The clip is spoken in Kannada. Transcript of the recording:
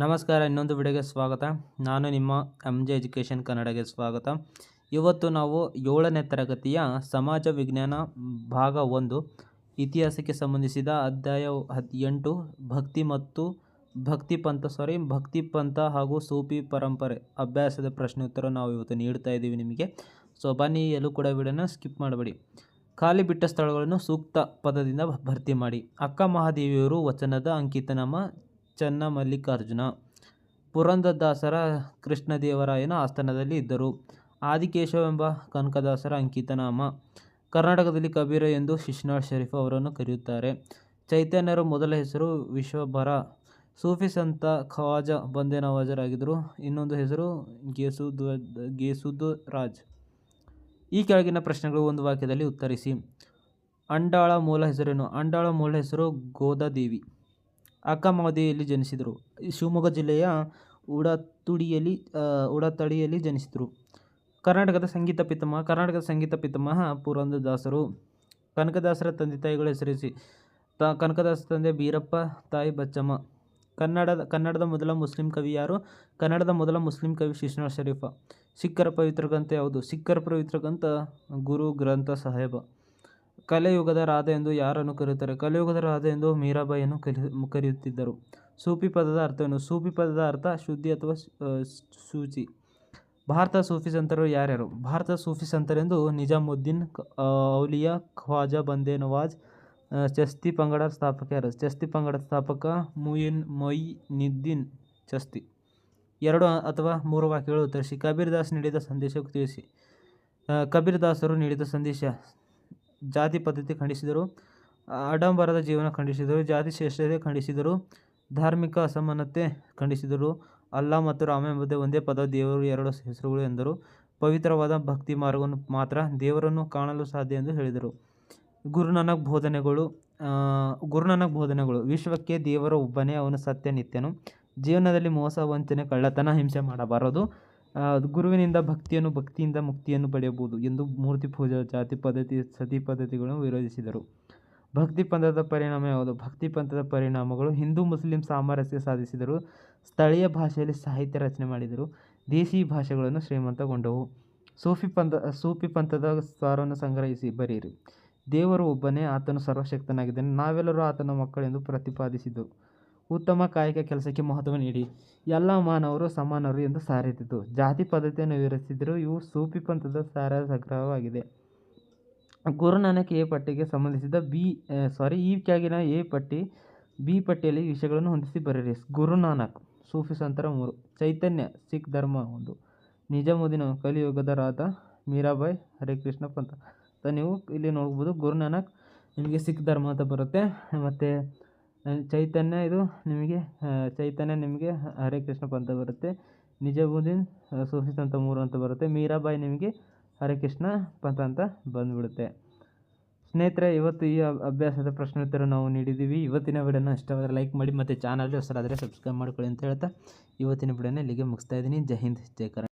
ನಮಸ್ಕಾರ, ಇನ್ನೊಂದು ವಿಡಿಯೋಗೆ ಸ್ವಾಗತ. ನಾನು ನಿಮ್ಮ ಎಂ ಜೆ ಎಜುಕೇಷನ್ ಕನ್ನಡಗೆ ಸ್ವಾಗತ. ಇವತ್ತು ನಾವು ಏಳನೇ ತರಗತಿಯ ಸಮಾಜ ವಿಜ್ಞಾನ ಭಾಗ ಒಂದು, ಇತಿಹಾಸಕ್ಕೆ ಸಂಬಂಧಿಸಿದ ಅಧ್ಯಾಯ ಹದಿನೆಂಟು, ಭಕ್ತಿ ಮತ್ತು ಭಕ್ತಿ ಪಂಥ ಸಾರಿ ಭಕ್ತಿ ಪಂಥ ಹಾಗೂ ಸೂಫಿ ಪರಂಪರೆ ಅಭ್ಯಾಸದ ಪ್ರಶ್ನೋತ್ತರ ನಾವು ಇವತ್ತು ನೀಡ್ತಾ ಇದ್ದೀವಿ ನಿಮಗೆ. ಸೊ ಬನ್ನಿ, ಎಲ್ಲೂ ಕೂಡ ವಿಡಿಯೋನ ಸ್ಕಿಪ್ ಮಾಡಬೇಡಿ. ಖಾಲಿ ಬಿಟ್ಟ ಸ್ಥಳಗಳನ್ನು ಸೂಕ್ತ ಪದದಿಂದ ಭರ್ತಿ ಮಾಡಿ. ಅಕ್ಕ ಮಹಾದೇವಿಯವರು ವಚನದ ಅಂಕಿತನಾಮ ಚನ್ನ ಮಲ್ಲಿಕಾರ್ಜುನ ಪುರಂದರದಾಸರ ಕೃಷ್ಣದೇವರಾಯನ ಆಸ್ಥಾನದಲ್ಲಿ ಇದ್ದರು. ಆದಿಕೇಶವೆಂಬ ಕನಕದಾಸರ ಅಂಕಿತನಾಮ. ಕರ್ನಾಟಕದಲ್ಲಿ ಕಬೀರ ಎಂದು ಶಿಶ್ನಾಳ್ ಶರೀಫ್ ಅವರನ್ನು ಕರೆಯುತ್ತಾರೆ. ಚೈತನ್ಯರ ಮೊದಲ ಹೆಸರು ವಿಶ್ವಭರ. ಸೂಫಿ ಸಂತ ಖವಾಜ ಬಂದೆ ನವಾಜರಾಗಿದ್ದರು. ಇನ್ನೊಂದು ಹೆಸರು ಗೇಸುದ್ ಗೇಸುದ್ ರಾಜ್ ಈ ಕೆಳಗಿನ ಪ್ರಶ್ನೆಗಳು ಒಂದು ವಾಕ್ಯದಲ್ಲಿ ಉತ್ತರಿಸಿ. ಅಂಡಾಳ ಮೂಲ ಹೆಸರೇನು? ಅಂಡಾಳ ಮೂಲ ಹೆಸರು ಗೋದಾದೇವಿ. ಅಕ್ಕಮಹದೇವಿಯಲ್ಲಿ ಜನಿಸಿದರು. ಶಿವಮೊಗ್ಗ ಜಿಲ್ಲೆಯ ಉಡತುಡಿಯಲ್ಲಿ ಉಡತಡಿಯಲ್ಲಿ ಜನಿಸಿದರು. ಕರ್ನಾಟಕದ ಸಂಗೀತ ಪಿತಾಮಹ, ಕರ್ನಾಟಕದ ಸಂಗೀತ ಪಿತಾಮಹ ಪುರಂದರದಾಸರು. ಕನಕದಾಸರ ತಂದೆ ತಾಯಿಗಳ ಹೆಸರಿಸಿ, ತ ಕನಕದಾಸ ತಂದೆ ಬೀರಪ್ಪ ತಾಯಿ ಬಚ್ಚಮ್ಮ. ಕನ್ನಡದ ಕನ್ನಡದ ಮೊದಲ ಮುಸ್ಲಿಂ ಕವಿ ಯಾರು? ಕನ್ನಡದ ಮೊದಲ ಮುಸ್ಲಿಂ ಕವಿ ಶಿಶ್ನಾ ಶರೀಫ. ಸಿಖ್ಖರ ಪವಿತ್ರ ಗ್ರಂಥ ಯಾವುದು? ಸಿಖ್ಖರ ಪವಿತ್ರ ಗ್ರಂಥ ಗುರು ಗ್ರಂಥ ಸಾಹೇಬ. ಕಲೆಯುಗದ ರಾಧೆ ಎಂದು ಯಾರನ್ನು ಕರೆಯುತ್ತಾರೆ? ಕಲಿಯುಗದ ರಾಧೆ ಎಂದು ಮೀರಾಬಾಯಿಯನ್ನು ಕಲಿ ಕರೆಯುತ್ತಿದ್ದರು. ಸೂಫಿ ಪದದ ಅರ್ಥವೇನು ಸೂಫಿ ಪದದ ಅರ್ಥ ಶುದ್ಧಿ ಅಥವಾ ಶುಚಿ. ಭಾರತ ಸೂಫಿ ಸಂತರು ಯಾರ್ಯಾರು? ಭಾರತ ಸೂಫಿ ಸಂತರೆಂದು ನಿಜಾಮುದ್ದೀನ್ ಔಲಿಯಾ, ಖ್ವಾಜಾ ಬಂದೆ ನವಾಜ್ ಚಸ್ತಿ ಪಂಗಡ ಸ್ಥಾಪಕ ಯಾರು? ಚಸ್ತಿ ಪಂಗಡ ಸ್ಥಾಪಕ ಮುಯಿನ್ ಮೊಯಿನಿದ್ದೀನ್ ಚಸ್ತಿ. ಎರಡು ಅಥವಾ ಮೂರು ವಾಕ್ಯಗಳು ಉತ್ತರಿಸಿ. ಕಬೀರ್ ದಾಸ್ ನೀಡಿದ ಸಂದೇಶ ತಿಳಿಸಿ. ಕಬೀರ್ ದಾಸರು ನೀಡಿದ ಸಂದೇಶ ಜಾತಿ ಪದ್ಧತಿ ಖಂಡಿಸಿದರು, ಆಡಂಬರದ ಜೀವನ ಖಂಡಿಸಿದರು, ಜಾತಿ ಶ್ರೇಷ್ಠತೆ ಖಂಡಿಸಿದರು, ಧಾರ್ಮಿಕ ಅಸಮಾನತೆ ಖಂಡಿಸಿದರು. ಅಲ್ಲಾ ಮತ್ತು ರಾಮ ಎಂಬುದೇ ಒಂದೇ ಪದ, ದೇವರು ಎರಡು ಹೆಸರುಗಳು ಎಂದರು. ಪವಿತ್ರವಾದ ಭಕ್ತಿ ಮಾರ್ಗವನ್ನು ಮಾತ್ರ ದೇವರನ್ನು ಕಾಣಲು ಸಾಧ್ಯ ಎಂದು ಹೇಳಿದರು. ಗುರುನಾನಕ್ ಬೋಧನೆಗಳು ಗುರುನಾನಕ್ ಬೋಧನೆಗಳು, ವಿಶ್ವಕ್ಕೆ ದೇವರ ಒಬ್ಬನೇ, ಅವನು ಸತ್ಯ ನಿತ್ಯನು. ಜೀವನದಲ್ಲಿ ಮೋಸ, ವಂಚನೆ, ಕಳ್ಳತನ, ಹಿಂಸೆ ಮಾಡಬಾರದು. ಗುರುವಿನಿಂದ ಭಕ್ತಿಯನ್ನು, ಭಕ್ತಿಯಿಂದ ಮುಕ್ತಿಯನ್ನು ಪಡೆಯಬಹುದು ಎಂದು ಮೂರ್ತಿ ಪೂಜಾ ಜಾತಿ ಪದ್ಧತಿ, ಸತಿ ಪದ್ಧತಿಗಳನ್ನು ವಿರೋಧಿಸಿದರು. ಭಕ್ತಿ ಪಂಥದ ಪರಿಣಾಮ ಯಾವುದು? ಭಕ್ತಿ ಪಂಥದ ಪರಿಣಾಮಗಳು ಹಿಂದೂ, ಮುಸ್ಲಿಂ ಸಾಮರಸ್ಯ ಸಾಧಿಸಿದರು. ಸ್ಥಳೀಯ ಭಾಷೆಯಲ್ಲಿ ಸಾಹಿತ್ಯ ರಚನೆ ಮಾಡಿದರು. ದೇಸಿ ಭಾಷೆಗಳನ್ನು ಶ್ರೀಮಂತಗೊಂಡವು. ಸೂಫಿ ಪಂಥ, ಸೂಫಿ ಪಂಥದ ಸ್ವಾರವನ್ನು ಸಂಗ್ರಹಿಸಿ ಬರೀರಿ ದೇವರು ಒಬ್ಬನೇ, ಆತನು ಸರ್ವಶಕ್ತನಾಗಿದ್ದಾನೆ. ನಾವೆಲ್ಲರೂ ಆತನ ಮಕ್ಕಳೆಂದು ಪ್ರತಿಪಾದಿಸಿದ್ದು. ಉತ್ತಮ ಕಾಯಕ ಕೆಲಸಕ್ಕೆ ಮಹತ್ವ ನೀಡಿ. ಎಲ್ಲ ಮಾನವರು ಸಮಾನರು ಎಂದು ಸಾರಿತು ಜಾತಿ ಪದ್ಧತಿಯನ್ನು ವಿವರಿಸಿದರು ಇವು ಸೂಫಿ ಪಂಥದ ಸಾರ ಸಂಗ್ರಹವಾಗಿದೆ. ಗುರುನಾನಕ್ ಎ ಪಟ್ಟಿಗೆ ಸಂಬಂಧಿಸಿದ ಬಿ ಸಾರಿ ಈ ಕೆಳಗಿನ ಎ ಪಟ್ಟಿ, ಬಿ ಪಟ್ಟಿಯಲ್ಲಿ ವಿಷಯಗಳನ್ನು ಹೊಂದಿಸಿ ಬರೆಯಿರಿ. ಗುರುನಾನಕ್ ಸೂಫಿ ಸಂತರ ಮೂರು. ಚೈತನ್ಯ, ಸಿಖ್ ಧರ್ಮ ಒಂದು. ನಿಜಾಮುದ್ದೀನ್ ಕಲಿಯುಗದ ರಾಧ, ಮೀರಾಬಾಯಿ ಹರಿಕೃಷ್ಣ ಪಂಥ. ನೀವು ಇಲ್ಲಿ ನೋಡ್ಬೋದು ಗುರುನಾನಕ್ ನಿಮಗೆ ಸಿಖ್ ಧರ್ಮ ಅಂತ ಬರುತ್ತೆ. ಮತ್ತು ಚೈತನ್ಯ ಇದು ನಿಮಗೆ ಚೈತನ್ಯ ನಿಮಗೆ ಹರೇ ಕೃಷ್ಣ ಪಂಥ ಬರುತ್ತೆ. ನಿಜಾಮುದ್ದೀನ್ ಸೂಫಿಸ್ ಅಂತ ಮೂರು ಅಂತ ಬರುತ್ತೆ. ಮೀರಾಬಾಯಿ ನಿಮಗೆ ಹರೇ ಕೃಷ್ಣ ಪಂಥ ಅಂತ ಬಂದುಬಿಡುತ್ತೆ. ಸ್ನೇಹಿತರೆ, ಇವತ್ತು ಈ ಅಭ್ಯಾಸದ ಪ್ರಶ್ನೋತ್ತರ ನಾವು ನೀಡಿದ್ದೀವಿ. ಇವತ್ತಿನ ವಿಡಿಯೋನ ಇಷ್ಟವಾದರೆ ಲೈಕ್ ಮಾಡಿ ಮತ್ತು ಚಾನಲ್ ಹೊಸರಾದರೆ ಸಬ್ಸ್ಕ್ರೈಬ್ ಮಾಡ್ಕೊಳ್ಳಿ ಅಂತ ಹೇಳ್ತಾ ಇವತ್ತಿನ ವಿಡಿಯೋನ ಇಲ್ಲಿಗೆ ಮುಗಿಸ್ತಾ ಇದ್ದೀನಿ. ಜೈ ಹಿಂದ್, ಜೈ ಕರ್ನಾಟಕ.